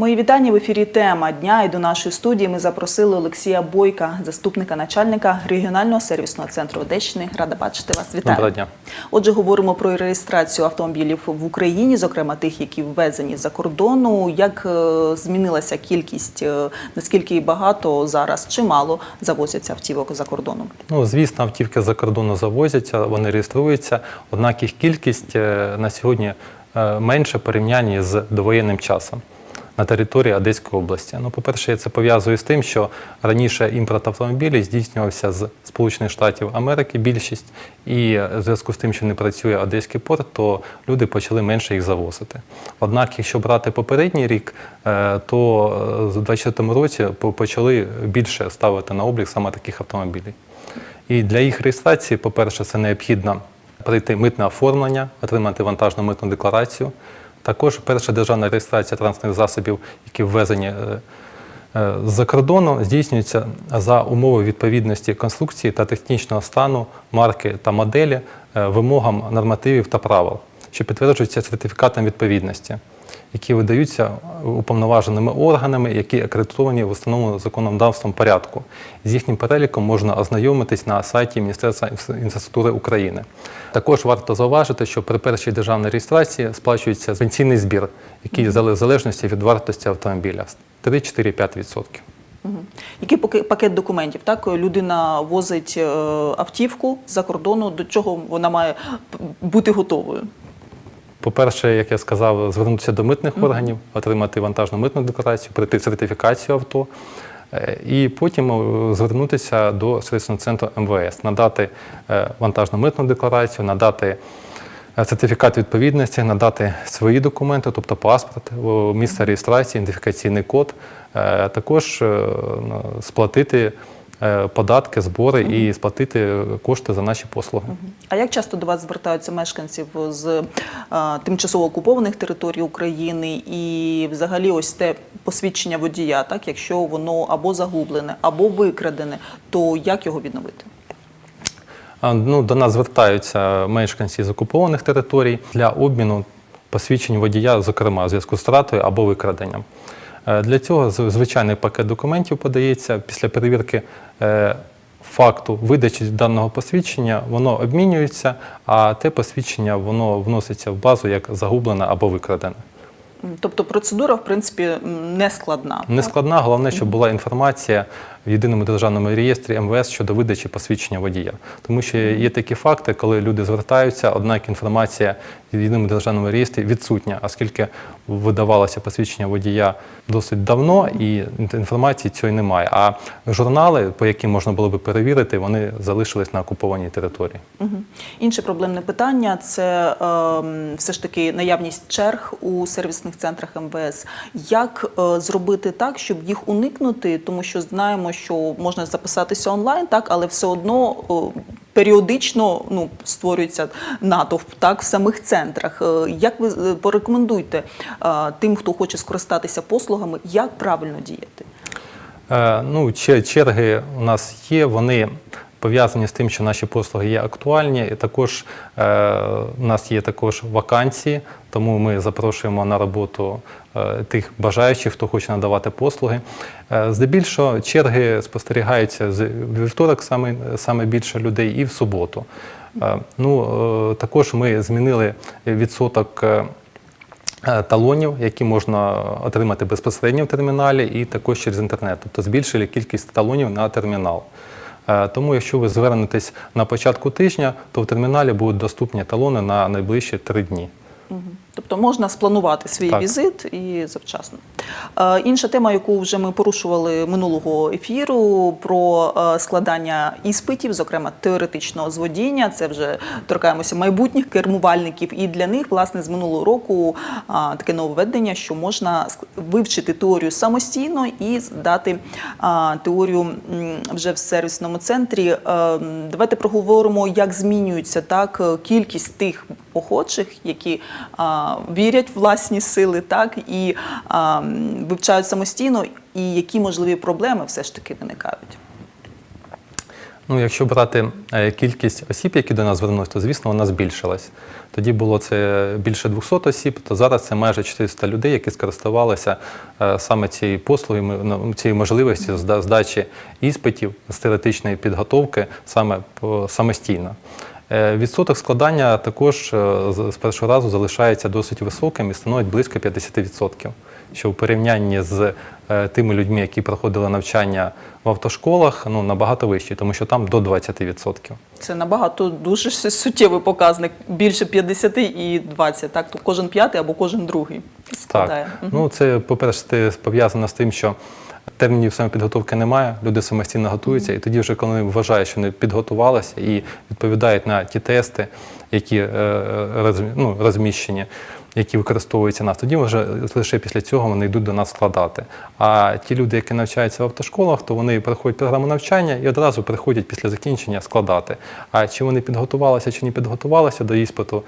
Мої вітання в ефірі тема дня. І до нашої студії ми запросили Олексія Бойка, заступника начальника регіонального сервісного центру Одещини. Рада бачити вас. Вітаю. Доброго дня. Отже, говоримо про реєстрацію автомобілів в Україні, зокрема тих, які ввезені за кордону. Як е, змінилася кількість, е, наскільки багато зараз чи мало завозяться автівок за кордоном? Ну, звісно, автівки за кордону завозяться, вони реєструються, однак їх кількість е, на сьогодні менше порівнянні з довоєнним часом на території Одеської області. Ну, по-перше, я це пов'язую з тим, що раніше імпорт автомобілів здійснювався з Сполучених Штатів Америки більшість, і в зв'язку з тим, що не працює Одеський порт, то люди почали менше їх завозити. Однак, якщо брати попередній рік, е, то е, в 2024 році почали більше ставити на облік саме таких автомобілів. І для їх реєстрації, по-перше, це необхідно пройти митне оформлення, отримати вантажну митну декларацію. Також перша державна реєстрація транспортних засобів, які ввезені е, е, з-за кордону, здійснюється за умови відповідності конструкції та технічного стану, марки та моделі е, вимогам нормативів та правил, що підтверджуються сертифікатом відповідності, які видаються уповноваженими органами, які акредитовані в установленому законодавством порядку. З їхнім переліком можна ознайомитись на сайті Міністерства інфра- інфраструктури України. Також варто зауважити, що при першій державній реєстрації сплачується пенсійний збір, який в залежності від вартості автомобіля 3-4-5%. Мгм. Який пакет документів? Так, людина возить е, автівку за кордону. До чого вона має бути готовою? По-перше, як я сказав, звернутися до митних органів, отримати вантажну митну декларацію, пройти сертифікацію авто. е, І потім е, звернутися до сервісного центру МВС, надати е, вантажну митну декларацію, надати сертифікат відповідності, надати свої документи, тобто паспорт, місце реєстрації, ідентифікаційний код, також сплатити податки, збори і сплатити кошти за наші послуги. А як часто до вас звертаються мешканців з е, тимчасово окупованих територій України і взагалі ось те посвідчення водія, так якщо воно або загублене, або викрадене, то як його відновити? Ну, до нас звертаються мешканці з окупованих територій для обміну посвідчень водія, зокрема, в зв'язку з втратою або викраденням. Е, Для цього звичайний пакет документів подається після перевірки е, факту видачі даного посвідчення, воно обмінюється, а те посвідчення воно вноситься в базу як загублене або викрадене. Тобто процедура, в принципі, не складна. Не складна, головне, щоб була інформація в єдиному державному реєстрі МВС щодо видачі посвідчення водія. Тому що є такі факти, коли люди звертаються, однак інформація в єдиному державному реєстрі відсутня, оскільки видавалося посвідчення водія досить давно, і інформації цієї немає. А журнали, по яким можна було би перевірити, вони залишились на окупованій території. Інше проблемне питання це ем, все ж таки наявність черг у сервісних центрах МВС. Як е, зробити так, щоб їх уникнути, тому що знаємо, що можна записатися онлайн, так, але все одно. Періодично ну, створюється натовп так в самих центрах. Е, Як ви е, порекомендуєте е, тим, хто хоче скористатися послугами, як правильно діяти? Ну, черги у нас є, вони пов'язані з тим, що наші послуги є актуальні. І також е, у нас є також вакансії, тому ми запрошуємо на роботу е, тих бажаючих, хто хоче надавати послуги. Е, здебільшого черги спостерігаються з вівторок саме, саме більше людей і в суботу. Е, ну, е, також ми змінили відсоток. е, е, талонів, які можна отримати безпосередньо в терміналі, і також через інтернет. Тобто збільшили кількість талонів на термінал. Е, Тому, якщо ви звернетесь на початку тижня, то в терміналі будуть доступні талони на найближчі три дні. Тобто можна спланувати свій Так. візит і завчасно. Е, інша тема, яку вже ми порушували минулого ефіру, про е, складання іспитів, зокрема теоретичного зводіння. Це вже торкаємося майбутніх кермувальників. І для них, власне, з минулого року а, таке нововведення, що можна вивчити теорію самостійно і здати теорію вже в сервісному центрі. Е, Давайте проговоримо, як змінюється так е, кількість тих охочих, які вірять в власні сили, так і а, вивчають самостійно, і які можливі проблеми все ж таки виникають. Ну, якщо брати е, кількість осіб, які до нас звернулися, то звісно вона збільшилась. Тоді було це більше 200 осіб, то зараз це майже 400 людей, які скористувалися е, саме цією послугою, ну, цією можливістю здачі іспитів з теоретичної підготовки саме самостійно. Е, Відсоток складання також е, з першого разу залишається досить високим і становить близько 50%, що в порівнянні з е, тими людьми, які проходили навчання в автошколах, ну набагато вищий, тому що там до 20%. Це набагато дуже суттєвий показник. Більше 50 і 20, так? То кожен п'ятий або кожен другий складає. Так. Мгм. Ну, це, по-перше, пов'язано з тим, що термінів самопідготовки немає, люди самостійно готуються, і тоді, вже коли вони вважають, що вони підготувалися і відповідають на ті тести, які е, ну, розміщені. Які використовуються нас, тоді вже лише після цього вони йдуть до нас складати. А ті люди, які навчаються в автошколах, то вони проходять програму навчання і одразу приходять після закінчення складати. А чи вони підготувалися чи не підготувалися до іспиту,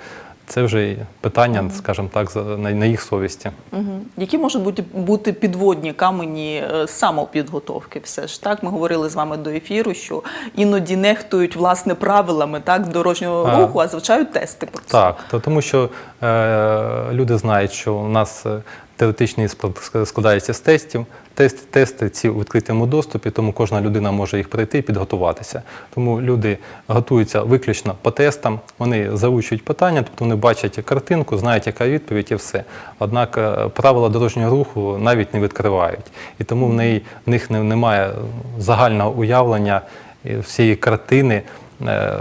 це вже питання, скажімо так, на, на їх совісті. Угу. Які можуть бути, бути підводні камені е, самопідготовки? Все ж так. Ми говорили з вами до ефіру, що іноді нехтують власне правилами так дорожнього руху, а звичайно тести. Так, то тому що е, люди знають, що у нас е, теоретичний іспит складається з тестів. Тест, тести ці у відкритому доступі, тому кожна людина може їх пройти і підготуватися. Тому люди готуються виключно по тестам, вони заучують питання, тобто вони бачать картинку, знають, яка відповідь і все. Однак е, правила дорожнього руху навіть не відкривають. І тому в, неї, в них немає загального уявлення е, всієї картини е,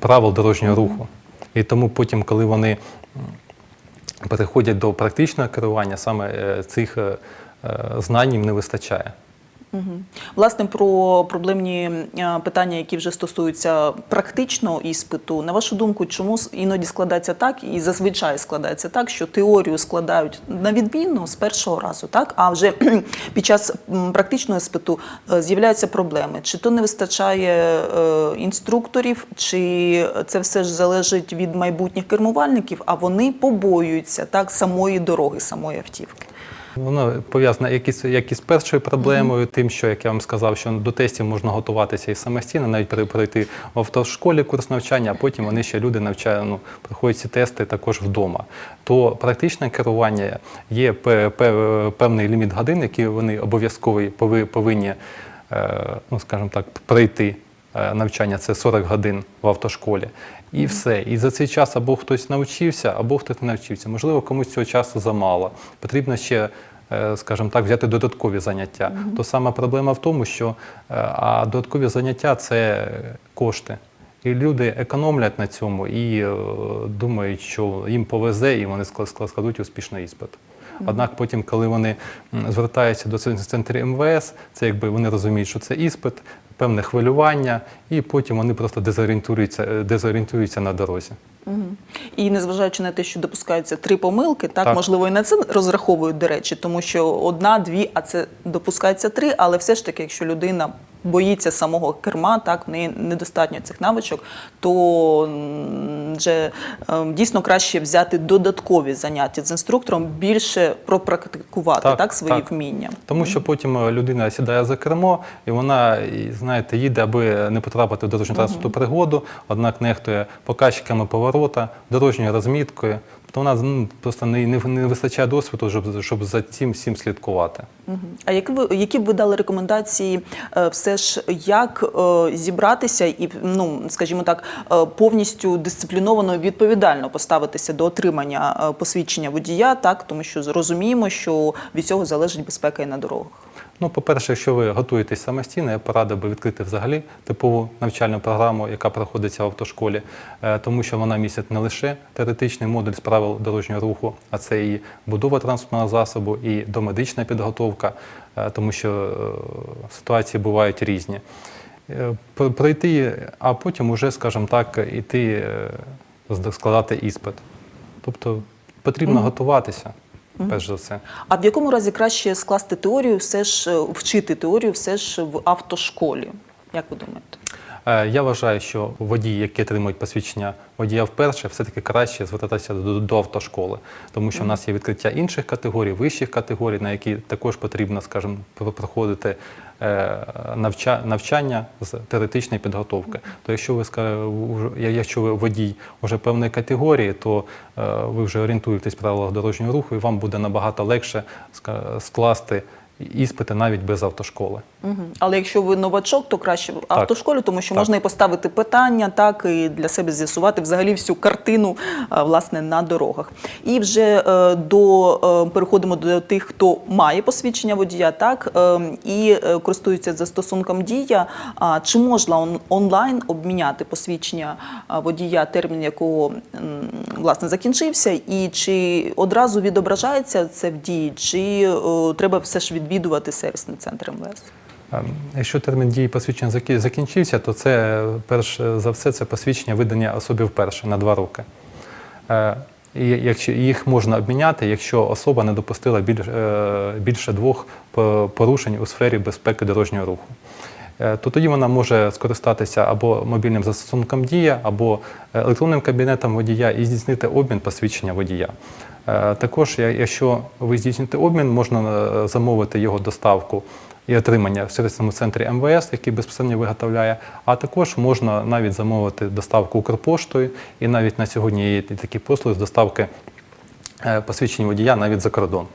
правил дорожнього руху. І тому потім, коли вони переходять до практичного керування, саме е, цих е, е, знань їм не вистачає. Мгм. Власне, про проблемні е, питання, які вже стосуються практичного іспиту, на вашу думку, чому іноді складається так, і зазвичай складається так, що теорію складають на відмінно з першого разу, так а вже під час практичного іспиту е, з'являються проблеми. Чи то не вистачає е, інструкторів, чи це все ж залежить від майбутніх кермувальників, а вони побоюються так самої дороги, самої автівки. Воно пов'язане як із, як із першою проблемою, тим, що як я вам сказав, що до тестів можна готуватися і самостійно, навіть пере- пройти в автошколі курс навчання, а потім вони ще люди навчають, ну, проходять ці тести також вдома. То практичне керування є пе- пе- певний ліміт годин, які вони обов'язково пови- повинні, е, ну скажімо так, пройти. Е, Навчання це 40 годин в автошколі, і все. І за цей час або хтось навчився, або хтось не навчився. Можливо, комусь цього часу замало. Потрібно ще, е, скажімо так, взяти додаткові заняття. То сама проблема в тому, що е, а додаткові заняття це кошти. І люди економлять на цьому і думають, що їм повезе, і вони скла- скла- складуть успішний іспит. Однак потім, коли вони звертаються до цен- центрів МВС, це якби вони розуміють, що це іспит, певне хвилювання, і потім вони просто дезорієнтуються, е, дезорієнтуються на дорозі. І незважаючи на те, що допускаються три помилки, так, Так. можливо, і на це розраховують, до речі, тому що одна, дві, а це допускається три, але все ж таки, якщо людина боїться самого керма, так, в неї недостатньо цих навичок, то вже е, дійсно краще взяти додаткові заняття з інструктором, більше пропрактикувати так, Так, свої так. вміння. Тому що потім е, людина сідає за кермо, і вона, знаєте, їде, аби не потрапити в дорожню транспортну пригоду, однак нехтує показчиками поворота, дорожньою розміткою. Тобто вона ну, просто не, не, не вистачає досвіду, щоб, щоб за цим всім слідкувати. А які ви які б ви дали рекомендації, е, все ж як е, зібратися і ну скажімо так, е, повністю дисципліновано і відповідально поставитися до отримання е, посвідчення водія, так тому що розуміємо, що від цього залежить безпека і на дорогах. Ну, по-перше, якщо ви готуєтесь самостійно, я порадив би відкрити взагалі типову навчальну програму, яка проходиться в автошколі, е, тому що вона містить не лише теоретичний модуль з правил дорожнього руху, а це і будова транспортного засобу, і домедична підготовка, е, тому що е, ситуації бувають різні. Пройти, а потім уже, скажімо так, іти складати іспит. Тобто потрібно готуватися, перш за все. А в якому разі краще скласти теорію, все ж е, вчити теорію, все ж в автошколі? Як ви думаєте? Е, Я вважаю, що водії, які отримують посвідчення водія вперше, все-таки краще звертатися до, до автошколи, тому що в нас є відкриття інших категорій, вищих категорій, на які також потрібно, скажімо, про- проходити навчання з теоретичної підготовки. То якщо ви якщо ви водій вже певної категорії, то е, ви вже орієнтуєтесь в правилах дорожнього руху, і вам буде набагато легше скласти іспити навіть без автошколи. Мгм. Але якщо ви новачок, то краще в автошколі, тому що Так. можна і поставити питання, так і для себе з'ясувати взагалі всю картину власне на дорогах. І вже е, до е, переходимо до тих, хто має посвідчення водія, так е, і користується застосунком дія. А чи можна он- онлайн обміняти посвідчення водія, термін якого власне закінчився, і чи одразу відображається це в дії, чи треба все ж відвідувати сервісний центр МВС? Ем, Якщо термін дії посвідчення закінчився, то це перш за все це посвідчення видання особі вперше на два роки. Е, І якщо їх можна обміняти, якщо особа не допустила е, більше двох порушень у сфері безпеки дорожнього руху. Е, То тоді вона може скористатися або мобільним застосунком Дія, або електронним кабінетом водія і здійснити обмін посвідчення водія. Е, Також, якщо ви здійсните обмін, можна е, замовити його доставку і отримання в сервісному центрі МВС, який безпосередньо виготовляє. А також можна навіть замовити доставку Укрпоштою, і навіть на сьогодні є такі послуги з доставки е, посвідчень водія навіть за кордон.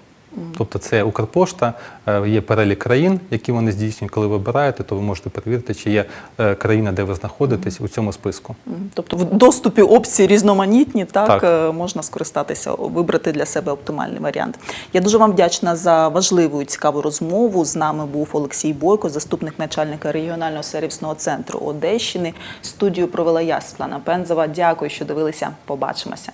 Тобто це Укрпошта, е, є перелік країн, які вони здійснюють. Коли ви обираєте, то ви можете перевірити, чи є е, країна, де ви знаходитесь у цьому списку. Тобто в доступі опції різноманітні, так, Так. е, можна скористатися, вибрати для себе оптимальний варіант. Я дуже вам вдячна за важливу і цікаву розмову. З нами був Олексій Бойко, заступник начальника регіонального сервісного центру Одещини. Студію провела я Світлана Пензова. Дякую, що дивилися. Побачимося.